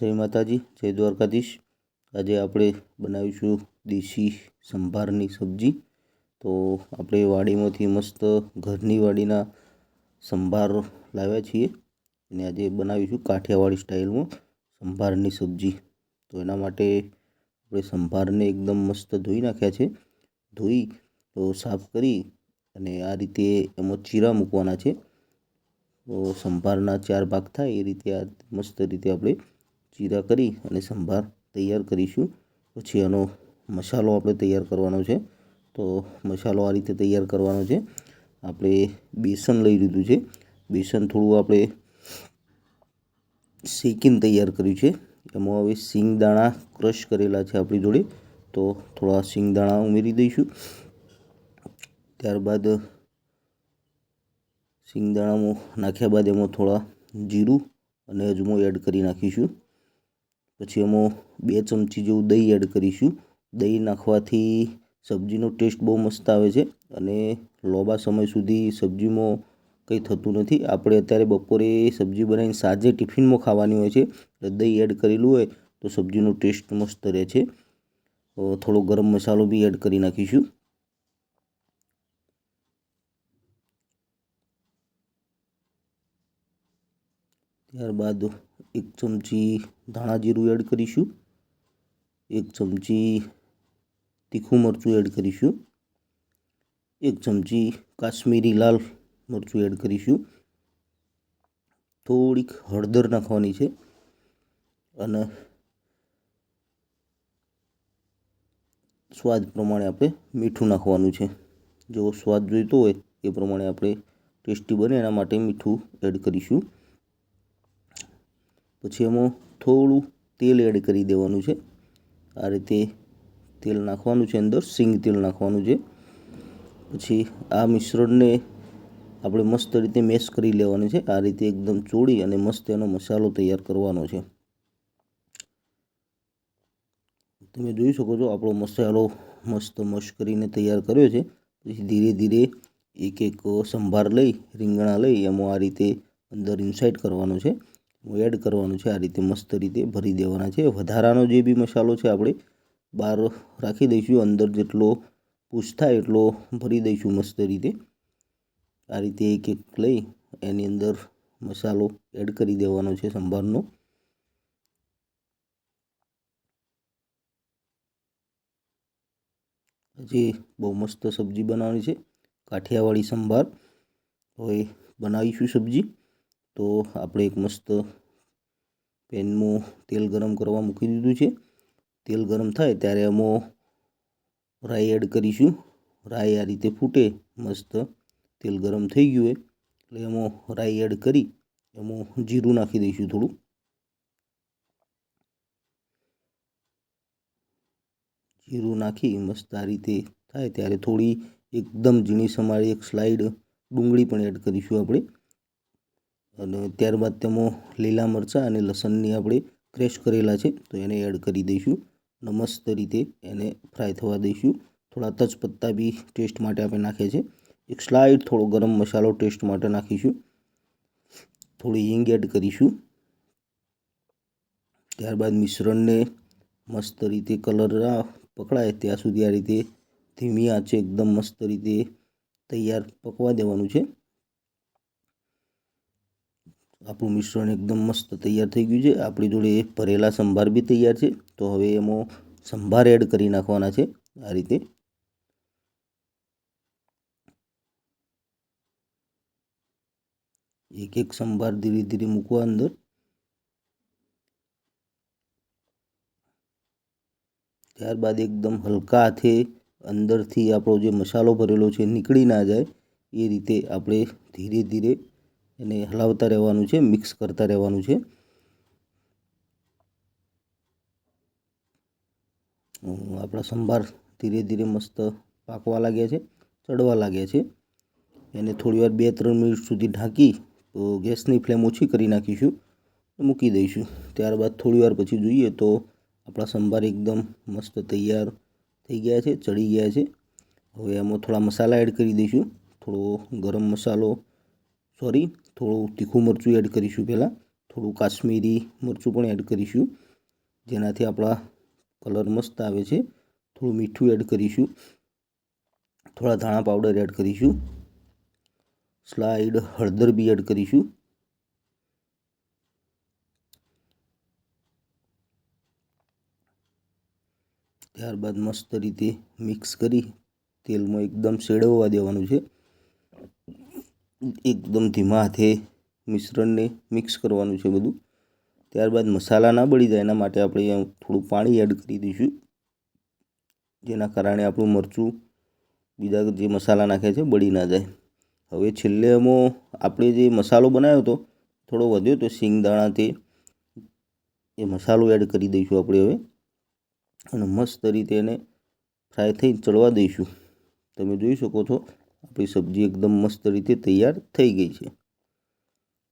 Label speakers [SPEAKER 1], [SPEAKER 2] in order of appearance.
[SPEAKER 1] જય માતાજી, જય દ્વારકાધીશ. આજે આપણે બનાવીશું દેશી સંભારની સબ્જી. તો આપણે વાડીમાંથી મસ્ત ઘરની વાડીના સંભાર લાવ્યા છીએ અને આજે બનાવીશું કાઠિયાવાડી સ્ટાઇલમાં સંભારની સબ્જી. તો એના માટે આપણે સંભારને એકદમ મસ્ત ધોઈ નાખ્યા છે. ધોઈ, તો સાફ કરી અને આ રીતે એમાં ચીરા મૂકવાના છે. તો સંભારના ચાર ભાગ થાય એ રીતે આ મસ્ત રીતે આપણે ચીરા કરી અને સંભાર તૈયાર કરીશું. પછી આનો મસાલો આપણે તૈયાર કરવાનો છે. તો મસાલો આ રીતે તૈયાર કરવાનો છે. આપણે બેસન લઈ લીધું છે. બેસન થોડું આપણે શેકીને તૈયાર કર્યું છે. એમાં હવે સિંગદાણા ક્રશ કરેલા છે આપણી જોડે. તો થોડા સિંગદાણા ઉમેરી દઈશું. ત્યારબાદ સિંગદાણામાં નાખ્યા બાદ એમાં થોડા જીરું અને અજમો એડ કરી નાખીશું. પછી એમાં બે ચમચી જેવું દહીં એડ કરીશું. દહીં નાખવાથી સબ્જીનો ટેસ્ટ બહુ મસ્ત આવે છે અને લાંબા સમય સુધી સબ્જીમાં કંઈ થતું નથી. આપણે અત્યારે બપોરે સબ્જી બનાવીને સાંજે ટિફિનમાં ખાવાની હોય છે દહીં એડ કરેલું હોય તો સબ્જીનો ટેસ્ટ મસ્ત રહે છે. થોડો ગરમ મસાલો બી એડ કરી નાખીશું. ત્યારબાદ એક ચમચી ધાણા જીરું એડ કરીશું. એક ચમચી તીખું મરચું એડ કરીશું. એક ચમચી કાશ્મીરી લાલ મરચું એડ કરીશું. થોડીક હળદર નાખવાની છે અને સ્વાદ પ્રમાણે આપણે મીઠું નાખવાનું છે. જો સ્વાદ જોઈતો હોય એ પ્રમાણે આપણે ટેસ્ટી બને એના માટે મીઠું એડ કરીશું. પછી એમાં થોડું તેલ એડ કરી દેવાનું છે. આ રીતે તેલ નાખવાનું છે અંદર, સિંગ તેલ નાખવાનું છે. પછી આ મિશ્રણને આપણે મસ્ત રીતે મેશ કરી લેવાનું છે. આ રીતે એકદમ ચોળી અને મસ્ત એનો મસાલો તૈયાર કરવાનો છે. તમે જોઈ શકો છો, આપણો મસાલો મસ્ત મશ કરીને તૈયાર કર્યો છે. પછી ધીરે ધીરે એક એક સંભાર લઈ, રીંગણા લઈ, એમાં આ રીતે અંદર ઇન્સાઇડ કરવાનો છે. એડ કરવાનું છે, આ રીતે મસ્ત રીતે ભરી દેવાના છે. વધારાનો જે બી મસાલો છે, આપણે બહાર રાખી દઈશું, અંદર જેટલો પૂછતા એટલો ભરી દઈશું મસ્ત રીતે. આ રીતે એક એક લઈ એની અંદર મસાલો એડ કરી દેવાનો છે સંભારનો. હજી બહુ મસ્ત સબ્જી બનાવવાની છે. કાઠિયાવાડી સંભાર. હવે બનાવીશું સબ્જી. તો આપણે એક મસ્ત પેનમાં તેલ ગરમ કરવા મૂકી દીધું છે. તેલ ગરમ થાય ત્યારે એમાં રાઈ એડ કરીશું. રાઈ આ રીતે ફૂટે, મસ્ત તેલ ગરમ થઈ ગયું એટલે એમાં રાઈ એડ કરી એમાં જીરું નાખી દઈશું થોડું. જીરું નાખી મસ્ત આ રીતે થાય ત્યારે થોડી એકદમ ઝીણી સમારી એક સ્લાઇડ ડુંગળી પણ એડ કરીશું આપણે. અને ત્યારબાદ તેમાં લીલા મરચાં અને લસણની આપણે ક્રેશ કરેલા છે, તો એને એડ કરી દઈશું. અને મસ્ત રીતે એને ફ્રાય થવા દઈશું. થોડા તજપત્તા બી ટેસ્ટ માટે આપણે નાખીએ છીએ એક સ્લાઇડ થોડો ગરમ મસાલો ટેસ્ટ માટે નાખીશું. થોડી હિંગ એડ કરીશું. ત્યારબાદ મિશ્રણને મસ્ત રીતે કલર પકડાય ત્યાં સુધી આ રીતે ધીમી આંચે એકદમ મસ્ત રીતે તૈયાર પકવા દેવાનું છે. આપણું મિશ્રણ એકદમ મસ્ત તૈયાર થઈ ગયું છે. આપણી જોડે ભરેલા સંભાર બી તૈયાર છે. તો હવે એમાં સંભાર એડ કરી નાખવાના છે આ રીતે. એક એક સંભાર ધીરે ધીરે મૂકવા અંદર. ત્યારબાદ એકદમ હલકા હાથે અંદરથી આપણો જે મસાલો ભરેલો છે નીકળી ના જાય એ રીતે આપણે ધીરે ધીરે એને હલાવતા રહેવાનું છે, મિક્સ કરતા રહેવાનું છે. આપણા સંભાર ધીરે ધીરે મસ્ત પાકવા લાગ્યા છે, ચડવા લાગ્યા છે. એને થોડીવાર બે ત્રણ મિનિટ સુધી ઢાંકી તો ગેસની ફ્લેમ ઓછી કરી નાખીશું મૂકી દઈશું. ત્યારબાદ થોડીવાર પછી જોઈએ તો આપણા સંભાર એકદમ મસ્ત તૈયાર થઈ ગયા છે, ચડી ગયા છે. હવે એમાં થોડા મસાલા એડ કરી દઈશું. થોડો ગરમ મસાલો સોરી, થોડું તીખું મરચું એડ કરીશું પહેલાં. થોડું કાશ્મીરી મરચું પણ એડ કરીશું. જેનાથી આપણા કલર મસ્ત આવે છે. થોડું મીઠું એડ કરીશું. થોડા ધાણા પાવડર એડ કરીશું. સ્લાઇડ હળદર બી એડ કરીશું. ત્યારબાદ મસ્ત રીતે મિક્સ કરી તેલમાં એકદમ શેડવવા દેવાનું છે. એકદમ ધીમા હાથે મિશ્રણને મિક્સ કરવાનું છે બધું. ત્યારબાદ મસાલા ના બળી જાય એના માટે આપણે થોડું પાણી એડ કરી દઈશું. જેના કારણે આપણું મરચું બીજા જે મસાલા નાખ્યા છે બળી ના જાય. હવે છેલ્લે એમાં આપણે જે મસાલો બનાવ્યો હતો, થોડો વધ્યો તો સિંગદાણા તે એ મસાલો એડ કરી દઈશું આપણે હવે. અને મસ્ત રીતે એને ફ્રાય થઈ ચડવા દઈશું. તમે જોઈ શકો છો આપણી સબ્જી એકદમ મસ્ત રીતે તૈયાર થઈ ગઈ છે.